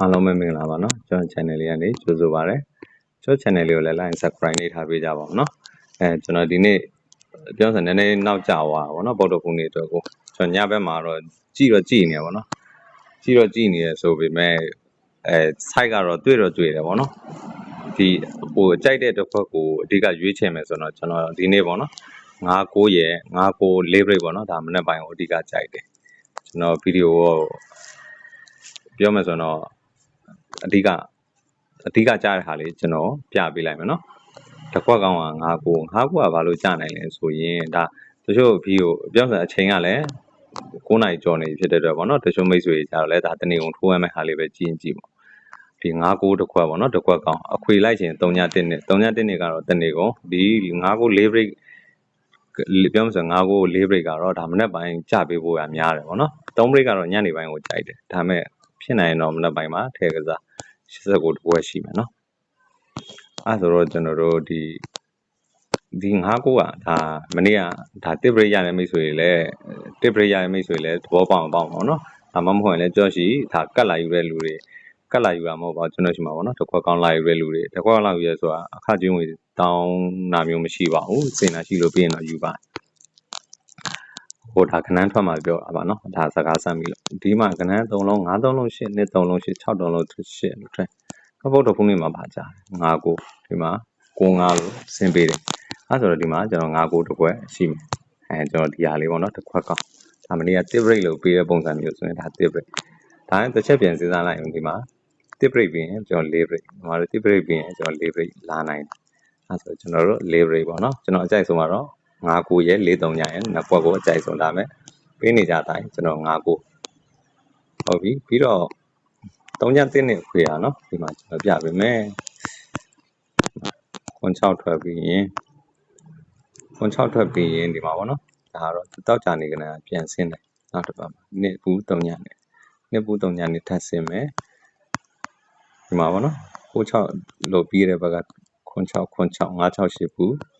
အားလုံးပဲမင်္ဂလာပါနော်ကျွန်တော် channel လေးကနေကြိုဆိုပါရစေကျွန်တော် channel လေးကိုလည်း like and subscribe လေးထားပေးကြပါဦးနော်အဲကျွန်တော်ဒီနေ့ပြောစံနည်းနည်းနောက်ကျသွားတာဗောနော်ပေါက်တော့ခုနေ့အတွက်ကိုကျွန်တော်ညဘက်မှာတော့ကြည့်တော့ကြည့်နေရဗောနော်ကြည့်တော့ကြည့်နေရဆိုပေမဲ့အဲ site ကတော့တွေ့တော့တွေ့တယ်ဗောနော်ဒီဟိုကြိုက်တဲ့တစ်ခွက်ကိုအဓိကရွေးချယ်မယ်ဆိုတော့ကျွန်တော်ဒီနေ့ဗောနော်9 9ရဲ့9 9 4 break ဗောနော်ဒါမနေ့ပိုင်းကိုအဓိကကြိုက်တယ်ကျွန်တော်ဗီဒီယိုကိုပြောမယ်ဆိုတော့ အဓိကအဓိကကြားတဲ့ဟာလေးကျွန်တော်ပြပေးလိုက်မယ်နော်တစ်ခွက်ကောင်က9ကို9ကိုကဘာလို့ကြားနိုင်လဲဆိုရင်ဒါတချို့ဗီဒီယိုပြောစံအချိန်ကလည်း9နိုင်ကျော်နေဖြစ်တဲ့အတွက်ပေါ့နော်တချို့မိတ်ဆွေကြတော့လဲဒါတနေ့ကုန်ထိုးရမယ့်ဟာလေးပဲကြည့်ရင်ကြည့်ပေါ့ဒီ9ကိုတစ်ခွက်ပေါ့နော်တစ်ခွက်ကောင်အခွေလိုက်ခြင်း3ည1နဲ့3ည1နဲ့ကတော့တနေ့ကုန်ဒီ9ကို4 break ပြောမှဆို9ကို4 break ကတော့ဒါမနေ့ပိုင်းကြပေးဖို့ရများတယ်ပေါ့နော်3 break ကတော့ညနေပိုင်းကိုကြိုက်တယ်ဒါမဲ့ ဖြစ်နိုင်ရင်တော့မနေ့ပိုင်းမှာထည့်ကစား89တပွဲရှိမယ်နော်အဲဆိုတော့ကျွန်တော်တို့ဒီဒီ9ကိုကဒါမနေ့ကဒါတစ်ပရိရတဲ့မိတ်ဆွေတွေလည်းတစ်ပရိရတဲ့မိတ်ဆွေလည်းသဘောပေါက်အောင်ပေါ့နော်ဒါမှမဟုတ်ရင်လည်းကြော့ရှိဒါကတ်လာယူတဲ့လူတွေကတ်လာယူတာမဟုတ်ပါကျွန်တော်ရှိမှာပေါ့နော်တစ်ခွက်ကောင်းလာယူတဲ့လူတွေတစ်ခွက်ကောင်းလာယူရဲဆိုတာအခကျင်းဝင်တောင်းနာမျိုးမရှိပါဘူးစင်နာရှိလို့ပြီးရင်တော့ယူပါ ဟိုဒါခဏန်းထွက်မှာပြောတာပါနော်ဒါစကားဆမ်းပြီးလို့ဒီမှာခဏန်း3လုံး5 3လုံး8 2 3လုံး8 6 3လုံး8လို့ထွက်ဘုတ်တော်ဖုန်းလေးမှာပါကြတယ်5ကိုဒီမှာ9 5လို့ဆင်းပေးတယ်အဲဆိုတော့ဒီမှာကျွန်တော်5ကိုတစ်ခွက်ရှိမယ်အဲကျွန်တော်ဒီဟာလေးပေါ့နော်တစ်ခွက်ကောင်းဒါမနေ့က tip rate လို့ပေးတဲ့ပုံစံမျိုးဆိုရင်ဒါ tip rate ဒါနဲ့တစ်ချက်ပြန်စဉ်းစားလိုက်ရင်ဒီမှာ tip rate ပြီးရင်ကျွန်တော်4 rate ဒီမှာ tip rate ပြီးရင်ကျွန်တော်4 rate လာနိုင်တယ်အဲဆိုကျွန်တော်တို့4 rate ပေါ့နော်ကျွန်တော်အကြိုက်ဆုံးကတော့ 5ကိုရဲ့4 3ညရဲ့နှစ်ခွက်ကိုအကြိုက်ဆုံးဒါမဲ့ပေးနေကြတိုင်းကျွန်တော်5ကိုဟုတ်ပြီပြီးတော့3ညတင်းနဲ့ခွေရနော်ဒီမှာကျွန်တော်ပြပေးမယ်ခွန်6ထွက်ပြီးရင်ခွန်6ထွက်ပြီးရင်ဒီမှာပေါ့နော်ဒါကတော့တောက်ကြနေကြတာပြန်ဆင်းတယ်နောက်တစ်ပတ်မှာနှစ်ဘူး3ညနဲ့နှစ်ဘူး3ညနဲ့ထပ်ဆင်းမယ်ဒီမှာပေါ့နော်ကို6လို့ပြီးတဲ့ဘက်ကခွန်6ခွန်6 5 6 8ဘူးမ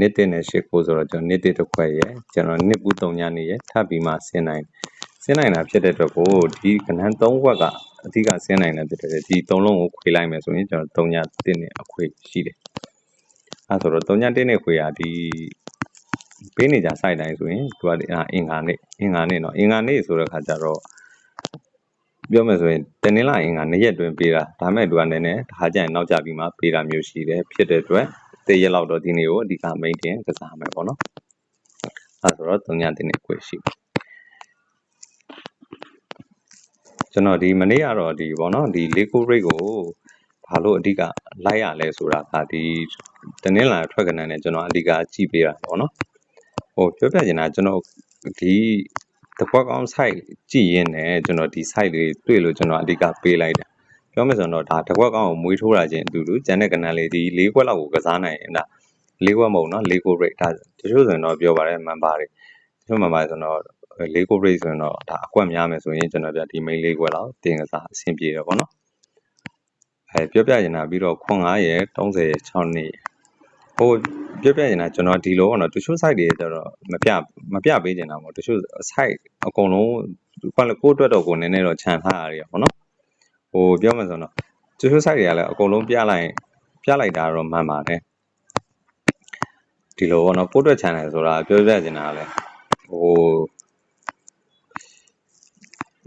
နစ်တဲ့နဲ့8ကိုဆိုတော့ကျွန်တော်နစ်တဲ့တစ်ခွက်ရဲ့ကျွန်တော်နှစ်ဘူး3ညနေရဲ့ထပ်ပြီးမှဆင်းနိုင်ဆင်းနိုင်တာဖြစ်တဲ့အတွက်ကိုဒီကဏ္ဍ3ခွက်ကအဓိကဆင်းနိုင်တဲ့ဖြစ်တဲ့ဒီ3လုံးကိုခွေလိုက်မယ်ဆိုရင်ကျွန်တော်3ည1နဲ့အခွေရှိတယ်အဲဆိုတော့3ည1နဲ့ခွေရဒီပေးနေကြ site တိုင်းဆိုရင်သူကအင်္ဂါနေ့အင်္ဂါနေ့เนาะအင်္ဂါနေ့ဆိုတဲ့ခါကျတော့ပြောမယ်ဆိုရင်တနင်္လာအင်္ဂါနေ့ရက်တွင်ပေးတာဒါမဲ့သူကနည်းနည်းတခါကျရင်နောက်ကျပြီးမှပေးတာမျိုးရှိတယ်ဖြစ်တဲ့အတွက် တရက်လောက်တော့ဒီနေ့ကိုအဓိက main တင်ကစားမယ်ပေါ့နော်အဲဆိုတော့3ညတင်နေခွေရှိကျွန်တော်ဒီမနေ့ကတော့ဒီပေါ့နော်ဒီ Lego rate ကိုဘာလို့အဓိကလိုက်ရလဲဆိုတာကဒီတနင်္လာထွက်ကနန်းနဲ့ကျွန်တော်အဓိကကြည့်ပေးတာပေါ့နော်ဟိုပြောပြချင်တာကျွန်တော်ဒီတကွက်ကောင်း site ကြည့်ရင်းနဲ့ကျွန်တော်ဒီ site လေးတွေ့လို့ကျွန်တော်အဓိကပေးလိုက်တယ် ပြောမယ်ဆိုတော့ဒါတကွက်ကောင်းကိုမွေးထိုးတာချင်းအတူတူကျန်တဲ့ကနန်းလေးဒီ၄ခွက်လောက်ကိုကစားနိုင်ရင်ဒါ၄ခွက်မဟုတ်နော်၄ခွက် rate ဒါတချို့ဆိုရင်တော့ပြောပါတယ်မှန်ပါတယ်တချို့မှန်ပါတယ်ဆိုတော့၄ခွက် rate ဆိုရင်တော့ဒါအကွက်များမယ်ဆိုရင်ကျွန်တော်ပြဒီ main ၄ခွက်လောက်တင်ကစားအဆင်ပြေတယ်ပေါ့နော်အဲပြောပြနေတာပြီးတော့ခွန်9ရဲ့30ရဲ့6နှစ်ဟိုပြောပြနေတာကျွန်တော်ဒီလိုပေါ့နော်တချို့ site တွေကျတော့မပြမပြပေးနေတာပေါ့တချို့ site အကုန်လုံးကိုကိုအတွက်တော့ကိုနည်းနည်းတော့ခြံထားရတယ်ပေါ့နော် ဟိုပြောမှဆိုတော့တချို့ site တွေကလည်းအကုန်လုံးပြလိုက်ပြလိုက်တာတော့မှန်ပါတယ်ဒီလိုပေါ့နော်ကိုအတွက်ခြံတယ်ဆိုတာပြောပြနေတာလေဟို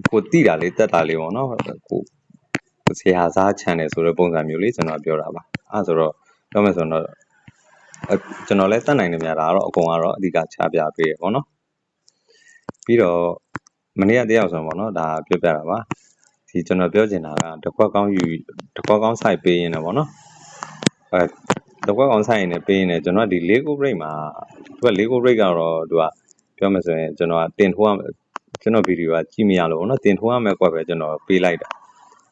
ကိုတိတာလေးတက်တာလေးပေါ့နော်ကိုဆရာစား channel ဆိုတဲ့ပုံစံမျိုးလေးကျွန်တော်ပြောတာပါအဲဆိုတော့ပြောမယ်ဆိုတော့ကျွန်တော်လည်းတတ်နိုင်နေမြတာကတော့အကုန်ကတော့အဓိကချပြပေးရပေါ့နော်ပြီးတော့မနေ့ကတယောက်ဆိုပေါ့နော်ဒါပြောပြတာပါ ဒီကျွန်တော်ပြောချင်တာကတခွက်ကောင်းယူတခွက်ကောင်း site ပေးရင်လည်းပေါ့နော်အဲတခွက်ကောင်း site နေပေးရင်လည်းကျွန်တော်ဒီ Lego break မှာသူက Lego break ကတော့သူကပြောမယ်ဆိုရင်ကျွန်တော်တင်ထိုးရကျွန်တော်ဗီဒီယိုကကြည့်မရလို့ပေါ့နော်တင်ထိုးရမယ့်ကွက်ပဲကျွန်တော်ပေးလိုက်တာ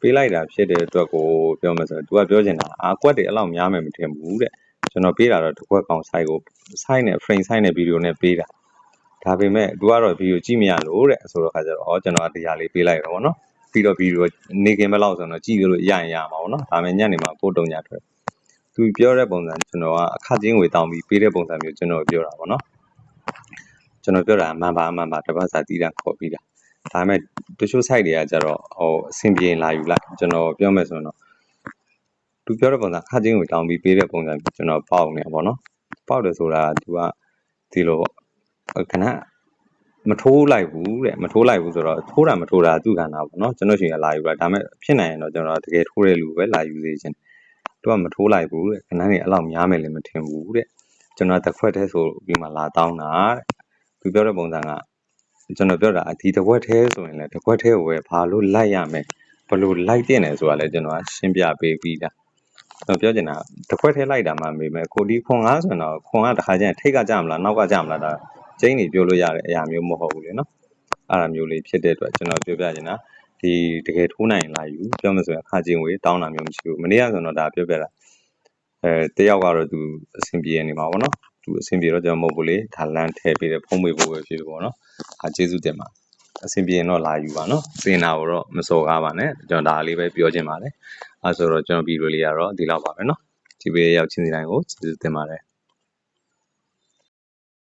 ပေးလိုက်တာဖြစ်တဲ့အတွက်ကိုပြောမယ်ဆိုရင် तू ကပြောချင်တာအာကွက်တွေအဲ့လောက်များမယ်မထင်ဘူးတဲ့ကျွန်တော်ပေးတာတော့တစ်ခွက်ကောင် site ကို site နဲ့ frame site နဲ့ဗီဒီယိုနဲ့ပေးတာဒါပေမဲ့ तू ကတော့ဗီဒီယိုကြည့်မရလို့တဲ့ဆိုတော့ခါကျတော့ဩကျွန်တော်ကတရားလေးပေးလိုက်တော့ဗောနော် ပြီးတော့ဗီဒီယိုနေခင်ဘက်လောက်ဆိုတော့ကြည့်လို့ရရင်ရမှာဗောနော်ဒါပေမဲ့ညနေမှာပို့တုံညာထွက်သူပြောတဲ့ပုံစံကျွန်တော်ကအခချင်းဝေတောင်းပြီးပေးတဲ့ပုံစံမျိုးကျွန်တော်ပြောတာဗောနော်ကျွန်တော်ပြောတာမှန်ပါမှန်ပါတပတ်စာတီးတာခေါ်ပြီးတာဒါပေမဲ့တချို့ site တွေကကျတော့ဟိုအဆင်ပြေရင်လာယူလိုက်ကျွန်တော်ပြောမယ်ဆိုရင်တော့သူပြောတဲ့ပုံစံခချင်းကိုတောင်းပြီးပေးတဲ့ပုံစံကျွန်တော်ပေါက်နေပါဘောနော်ပေါက်တယ်ဆိုတာက तू ကဒီလိုပေါ့ခဏ မထိုးလိုက်ဘူးတဲ့မထိုးလိုက်ဘူးဆိုတော့ထိုးတာမထိုးတာသူ့ခန္ဓာပေါ့နော်ကျွန်တော်ရှင်ကလာယူလိုက်ဒါပေမဲ့ဖြစ်နိုင်ရင်တော့ကျွန်တော်တကယ်ထိုးတဲ့လူပဲလာယူစေချင်သူကမထိုးလိုက်ဘူးတဲ့ခဏနေအဲ့လောက်များမယ်လည်းမထင်ဘူးတဲ့ကျွန်တော်တစ်ခွက်တည်းဆိုပြီးမှလာတောင်းတာတဲ့သူပြောတဲ့ပုံစံကကျွန်တော်ပြောတာဒီတစ်ခွက်သေးဆိုရင်လည်းတစ်ခွက်သေးကိုပဲဘာလို့လိုက်ရမယ်ဘလို့လိုက်တင်တယ်ဆိုတာလည်းကျွန်တော်ရှင်းပြပေးပြီးသားကျွန်တော်ပြောချင်တာတစ်ခွက်သေးလိုက်တာမှမေးမယ်ကိုဒီခွန်ကားဆိုရင်တော့ခွန်ကတစ်ခါကျရင်ထိတ်ကကြမလားနောက်ကကြမလားဒါ ကျင်းနေပြောလို့ရတဲ့အရာမျိုးမဟုတ်ဘူးလေနော်အဲ့ဒါမျိုးလေးဖြစ်တဲ့အတွက်ကျွန်တော်ပြောပြချင်တာဒီတကယ်ထိုးနိုင်ရင်လာယူပြောမယ်ဆိုရင်အခါချင်းဝေးတောင်းတာမျိုးမရှိဘူးမနေ့ကဆိုတော့ဒါပြောပြတာအဲတယောက်ကတော့သူအဆင်ပြေနေမှာပေါ့နော်သူအဆင်ပြေတော့ကျွန်တော်မဟုတ်ဘူးလေဒါလမ်းထည့်ပေးတယ်ဖုံးပေးဖို့ပဲဖြစ်ပေါ့နော်အားကျေးဇူးတင်ပါအဆင်ပြေရင်တော့လာယူပါနော်စင်တာကိုတော့မစော်ကားပါနဲ့ကျွန်တော်ဒါလေးပဲပြောချင်ပါတယ်အဲဆိုတော့ကျွန်တော်ဗီဒီယိုလေးကတော့ဒီလောက်ပါပဲနော်ဒီဗီဒီယိုရောက်ချင်းစီတိုင်းကိုကျေးဇူးတင်ပါတယ်